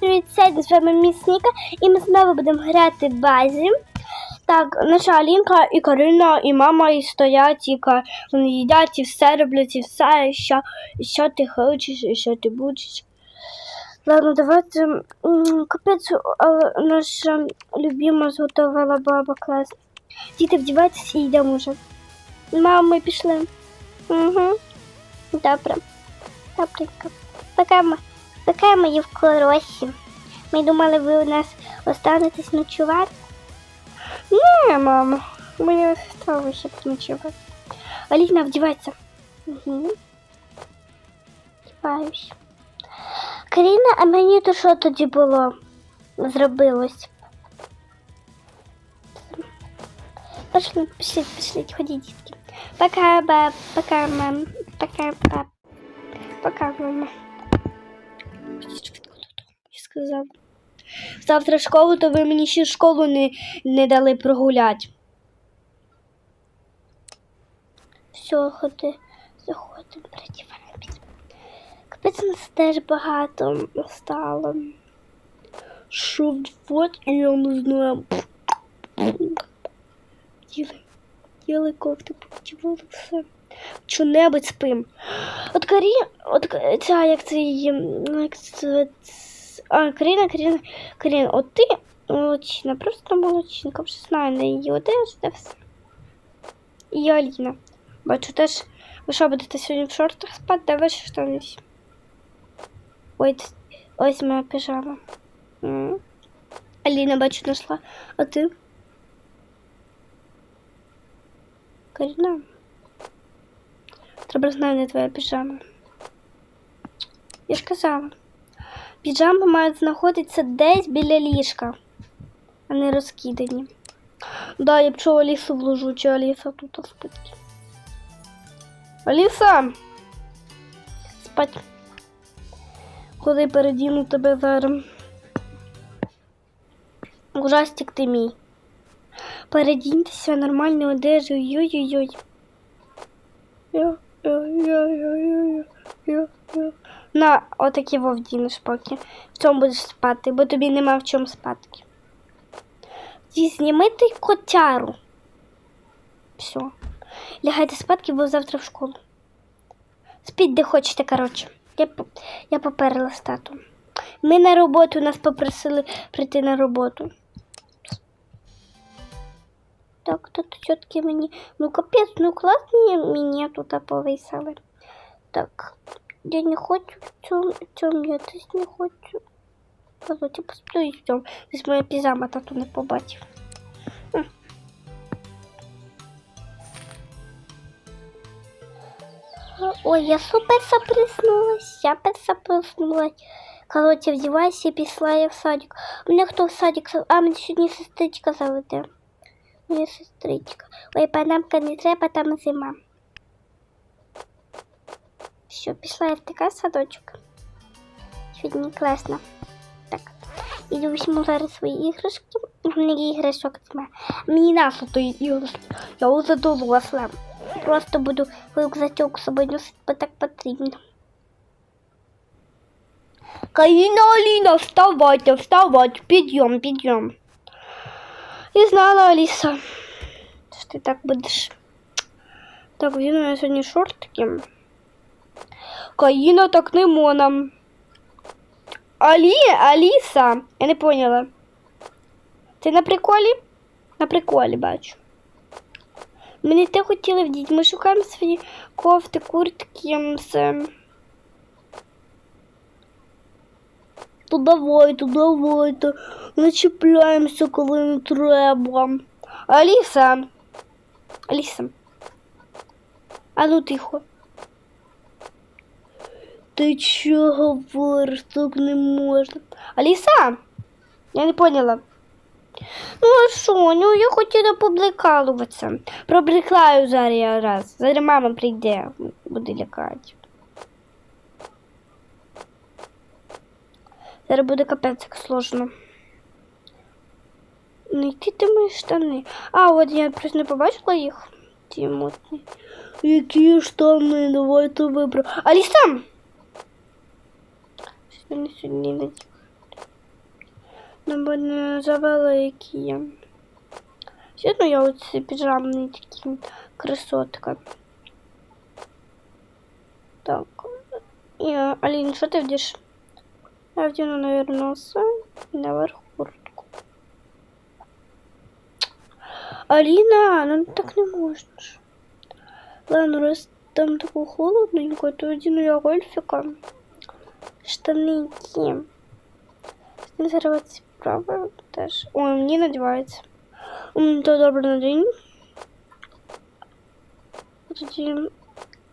Привіт, з вами Місніка, і ми знову будемо грати в базі. Так, наша Алінка і Карина, і мама і стоять, і вони їдять, і все роблять, і все, і що, і що ти хочеш, і що ти будеш. Ладно, давайте. Капець, наша любима зготувала баба клас. Діти, вдівайтеся і йдемо вже. Мама, ми пішли. Угу. Добре. Добренько. Пока, ма- пока мої в коросі. Ми думали, ви у нас останетесь ночувати. Ні, мама. Моя сестра вище ночувати. Аліна, вдівайся. Угу. Вдіваюсь. Каріна, а мені то що тоді було? Зробилось. Пошли, пішли, пішли, ходіть, дітки. Пока, баб, пока, мам. Пока, пап. Пока, мама. Ідіть швидко додому, я сказала. Завтра школу, то ви мені ще школу не, не дали прогуляти. Все, ходи, заходимо, передіваємось. Капець нас теж багато стало. Що вот, я не знаю. Діли, діли кофти, подівали все. Що-небудь спим. От Карі, от ця, як це її, ну, як це, а, Каріна, Каріна, Каріна, от ти молодчина, просто молодчинка, вже знаю на її одежу, та все. І Аліна. Бачу теж, ви що, будете сьогодні в шортах спати, давай що штанись. Ой, ось моя пижама. М. Аліна, бачу, знайшла. А ти? Каріна. Знати, де твоя піжама. Я ж казала. Піжами мають знаходитися десь біля ліжка, а не розкидані. Да, я б чого Алісу вложу, чи Аліса тут спить. Аліса! Спать. Ходи передіну тебе зараз. Ужастик ти мій. Передіньтеся нормальною одежею. Йой-йой-йой. На, отакі вовдінеш поки. В цьому будеш спати, бо тобі нема в чому спати. Зі зніми ти котяру. Все. Лягайте спадки, бо завтра в школу. Спіть, де хочете, коротше. Я, я поперла з татом. Ми на роботу нас попросили прийти на роботу. Так, тут все-таки мені. Ну капець, ну класні мені тут повисали. Так, я не хочу в цьому, я десь не хочу. Короче, посплю в цьому. Моя піжама тату не побачив. Ой, я супер проснулась, я перса. Короче, вдівайся і пішла я в садик. Мене хто в садик? А, мене сьогодні сестричка заведе. Моя сестричка. Ой, панамка не треба, там зима. Все, пішла я в такий садочок. Сьогодні класно. Так. Іду візьму зараз свої іграшки. У мене іграшок немає. Мені нашу то іграшки. Я уже доросла. Просто буду рюкзачок з собою носити, бо так потрібно. Каїна Аліна, вставайте, вставайте, підйом, підйом. І знала Аліса, що ти так будеш. Так, він у мене сьогодні шортики. Каїна так не мона. Алі, Аліса, я не поняла. Ти на приколі? На приколі бачу. Ми не те хотіли вдіти. Ми шукаємо свої кофти, куртки, все. То давайте, давайте. Не чіпляємося, коли не треба. Аліса. Аліса. А ну тихо. Ти чого говориш? Так не можна. Аліса? Я не поняла. Ну а що? Ну я хотіла побрикалуватися. Пробрикаю зараз я раз. Зараз мама прийде, буде лякати. Зараз буде капець як сложно. Ну, які ти мої штани? А, от я просто не побачила їх. Ті мутні. Які штани? Давайте виберу. Аліса! Щось сьогодні не Ну, бо не завеликі. Сьогодні я оці піжамні такі красотка. Так. І, Алін, що ти вдіш? Я вдіну, наверное, все. Наверх куртку. Аліна, ну так не можна ж. Ладно, раз там тако холодненько, то одіну я гольфіка. Штаники. Консервації правда теж. Ой, мені надівається. М, То добре на день. Тоді,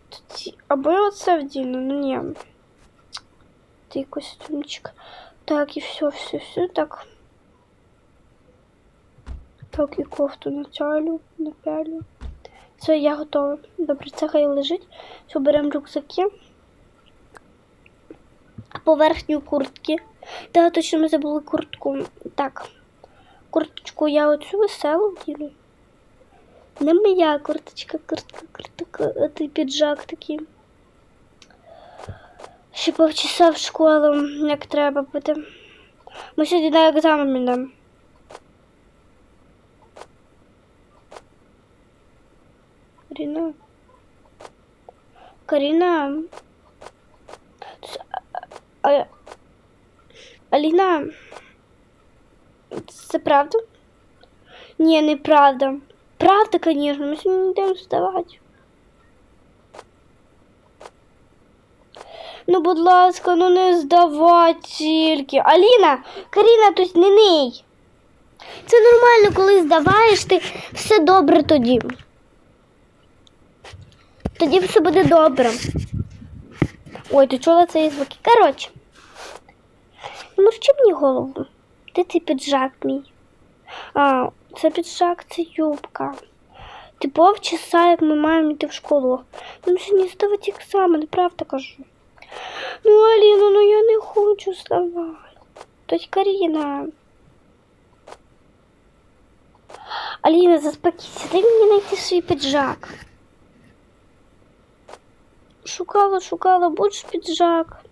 тоді або я оце вдіну, ну ні. Ти костюмчик. Так, і все, все, все, так. Так, і кофту натялю, напялю. Все, я готова. Добре, це хай лежить. Все, беремо рюкзаки. Поверхню куртки. Та точно ми забули куртку. Так. Курточку я оцю веселу вділю. Не моя курточка, куртка, куртка, ти піджак такий. Ще півчаса в школу, як треба буде. Ми сьогодні на екзамен йдемо. Каріна. Каріна. Це- а- а- Аліна. Це правда? Ні, неправда. Правда, звісно, ми сьогодні не йдемо здавати. Будь ласка, ну не здавати тільки. Аліна, Каріна, тут не ней. Це нормально, коли здаваєш, ти все добре тоді. Тоді все буде добре. Ой, ти чула цей звуки? Коротше. Ну, мені голову. Де цей піджак мій? А, це піджак, це юбка. Ти повчаса, як ми маємо йти в школу. Нам сьогодні ставити екзамен, правда кажу. Ну, Аліна, ну я не хочу здавати. Тось Каріна. Аліна, заспокійся, дай мені знайти свій піджак. Шукала, шукала, будь піджак.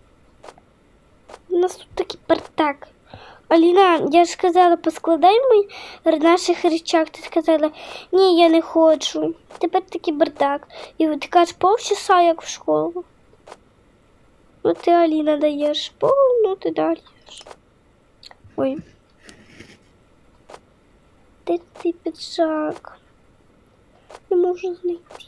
У нас тут такий бардак. Аліна, я ж сказала, поскладай мій наших речах. Ти сказала, ні, я не хочу. Тепер такий бардак. І ти кажеш, повчаса, як в школу. Ну ти Аліна даєш, повну ти даєш. Ой. Де ти піджак? Не можу знайти.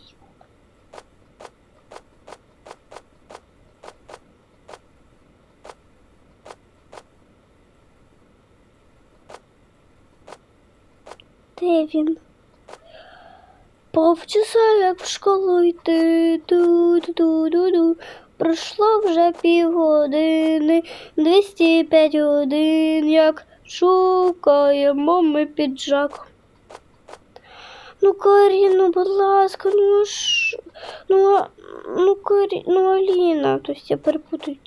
Де він? Повчаса, як в школу йти. Ду-ду-ду-ду-ду. Пройшло вже півгодини, 205 годин, як шукаємо ми піджак. Ну, Каріно, будь ласка, ну ж, ну, ну, Карі, ну, Аліна, тобто я перепутаю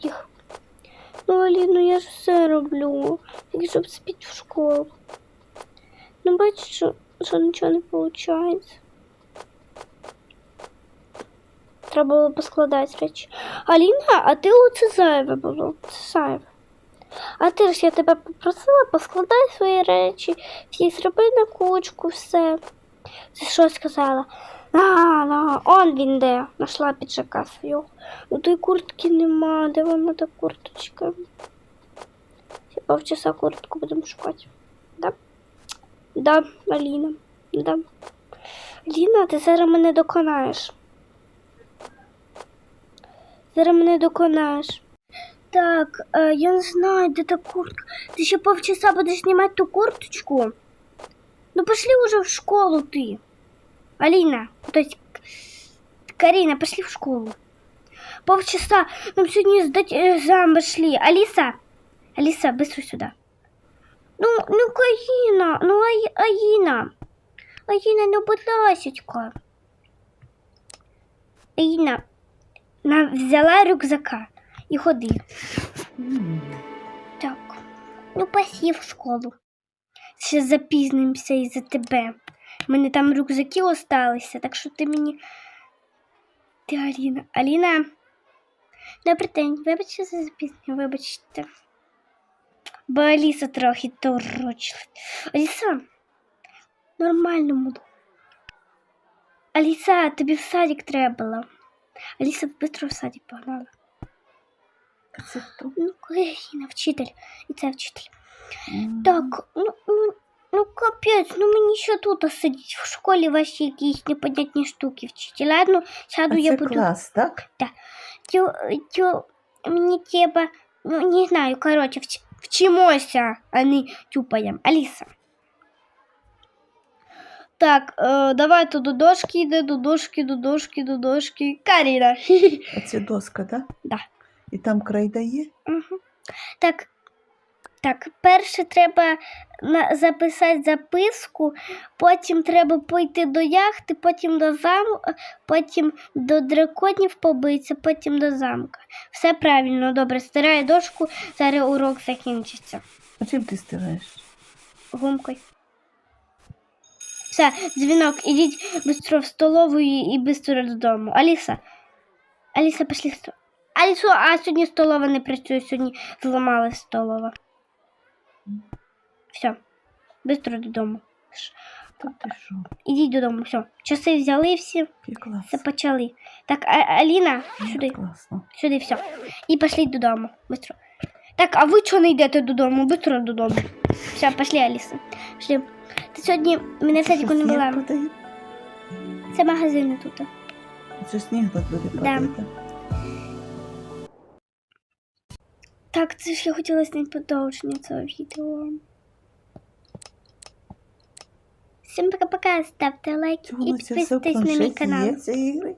їх. Ну, Аліно, я ж все роблю, тільки щоб спіти в школу. Ну, бачиш, що, що нічого не виходить. Треба було поскладати речі. Аліна, а ти оце зайве було. Це зайве. А ти ж я тебе попросила, поскладай свої речі, всі зроби на кучку, все. Ти що сказала? А, на, он він де, нашла піджака свого. Ну той куртки нема, де вона та курточка? Півчаса куртку будемо шукати. Да? Да, Аліна, да. Аліна, ти зараз мене доконаєш. Зараз мене доконаєш. Так, е, я не знаю, де та куртка. Ти ще полчаса будеш знімати ту курточку? Ну пошли уже в школу ты. Алина, то есть Карина, пошли в школу. Полчаса, нам сегодня сдать экзамен шли. Алиса, Алиса, быстро сюда. Ну, ну, Карина, ну, Ай- Аїна. Аїна, ну, будь ласочка. Аїна, на, взяла рюкзака і ходи. Так, ну пошли в школу. Ще запізнимося із-за тебе. У мене там рюкзаки осталися, так що ти мені. Ти Аліна. Аліна. Добрий день, вибачте за запізнення, вибачте. бо Аліса трохи торочила. Аліса, нормально буду. Аліса, тобі в садик треба було. Аліса, швидко в садик погнала. А це хто? Ну, Каріна, вчитель. І це вчитель. М. Так, ну, ну, ну капець, ну мені ще тут сидіть. В школі ваші якісь непонятні штуки вчити. Ладно, сяду А я це буду. клас, так? Тю, тю, мені треба, ну не знаю, коротше, вч, вчимося, а не тюпаємо. Аліса. Так, е, давайте до дошки йде, до дошки, до дошки, до дошки. Каріна. А це доска, так? Да. І там крайда є? Угу. Так, так, перше треба на, записати записку, потім треба пойти до яхти, потім до замку, потім до драконів побитися, потім до замка. Все правильно, добре, стираю дошку, зараз урок закінчиться. А чим ти стираєш? Гумкою. Все, дзвінок, ідіть швидко в столову і, швидко додому. Аліса. Аліса, пішли в столову. Алісо, а сьогодні столова не працює, сьогодні зламалась столова. Все, швидко додому. Та ти що? Ідіть додому, все. Часи взяли всі, клас. все почали. Так, а, Аліна, сюди, Класно. сюди, все. І пішли додому. Быстро. Так, а ви чого не йдете додому? Быстро додому. Все, пішли, Аліса. Пішли. Ти сьогодні мене в садіку не була. Це магазини тут. Це сніг тут буде падати. так? Так, це ж я хотіла зняти продовження цього відео. Всім пока-пока, ставте лайк і підписуйтесь на мій канал. є ці ігри?